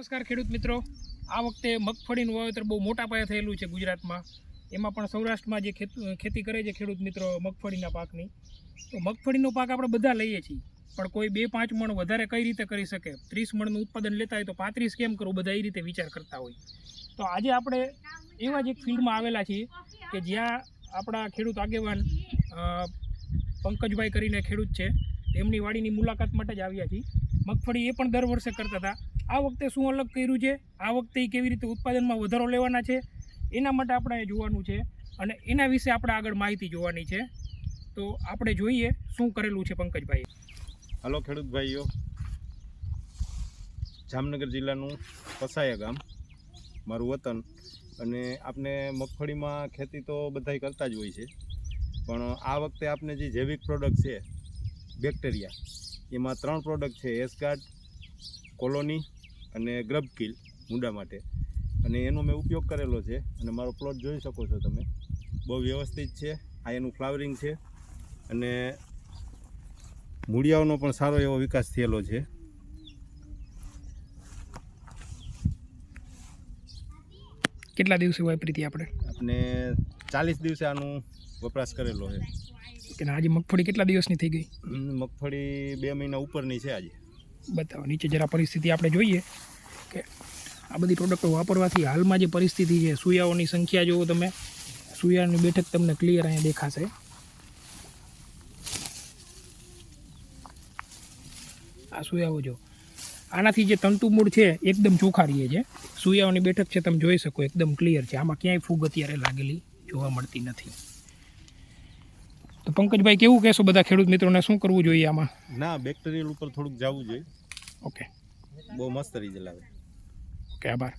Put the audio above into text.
નમસ્કાર ખેડૂત મિત્રો, આ વખતે મગફળીનું વાવેતર બહુ મોટા પાયે થયેલું છે ગુજરાતમાં. એમાં પણ સૌરાષ્ટ્રમાં જે ખેત કરે છે ખેડૂત મિત્રો મગફળીના પાકની, તો મગફળીનો પાક આપણે બધા લઈએ છીએ. પણ કોઈ બે પાંચ મણ વધારે કઈ રીતે કરી શકે? ત્રીસ મણનું ઉત્પાદન લેતા હોય તો પાંત્રીસ કેમ કરવું બધા એ રીતે વિચાર કરતા હોય. તો આજે આપણે એવા જ એક ફિલ્ડમાં આવેલા છીએ કે જ્યાં આપણા ખેડૂત આગેવાન પંકજભાઈ કરીને ખેડૂત છે. એમની વાડીની મુલાકાત માટે જ આવ્યા છીએ. મગફળી એ પણ દર વર્ષે કરતા હતા. આ વખતે શું અલગ કર્યું છે? આ વખતે કેવી રીતે ઉત્પાદનમાં વધારો લેવાના છે? એના માટે આપણે જોવાનું છે અને એના વિશે આપણે આગળ માહિતી જોવાની છે. તો આપણે જોઈએ શું કરેલું છે પંકજભાઈ હલો ખેડૂત ભાઈઓ. જામનગર જિલ્લાનું પસાયા ગામ, મારું વતન. અને આપણે મગફળીમાં ખેતી તો બધાય કરતા જ હોય છે. પણ આ વખતે આપણે જે જૈવિક પ્રોડક્ટ છે, બેક્ટેરિયા, એમાં ત્રણ પ્રોડક્ટ છે. એસગાર્ડ કોલોની અને ગ્રબ કિલ મૂંડા માટે. અને એનો મેં ઉપયોગ કરેલો છે. અને મારો પ્લોટ જોઈ શકો છો તમે. બહુ વ્યવસ્થિત છે. આ એનું ફ્લાવરિંગ છે. અને મૂળિયાઓનો પણ સારો એવો વિકાસ થયેલો છે. કેટલા દિવસે વાપરી હતી આપણે? આપણે ચાલીસ દિવસે આનું વપરાશ કરેલો છે. કે આજે મગફળી કેટલા દિવસની થઈ ગઈ? મગફળી બે મહિના ઉપરની છે આજે. બતાવો. નીચે જરા પરિસ્થિતિ આપણે જોઈએ કે આ બધી પ્રોડક્ટો વાપરવાથી હાલમાં જે પરિસ્થિતિ છે, સુયાઓની સંખ્યા જુઓ તમે. સુયાની બેઠક તમને ક્લિયર અહીંયા દેખાશે. આ સુયાઓ જો આનાથી જે તંતુમૂળ છે, એકદમ ચોખ્ખા રહીએ છે. સુયાઓની બેઠક છે, તમે જોઈ શકો, એકદમ ક્લિયર છે. આમાં ક્યાંય ફૂગ અત્યારે લાગેલી જોવા મળતી નથી. તો પંકજભાઈ, કેવું કહેશો બધા ખેડૂત મિત્રોને? શું કરવું જોઈએ આમાં? ના બેક્ટેરિયલ ઉપર થોડુંક જવું જોઈએ. ઓકે બહુ મસ્ત રિઝલ્ટ આવે. ઓકે આભાર.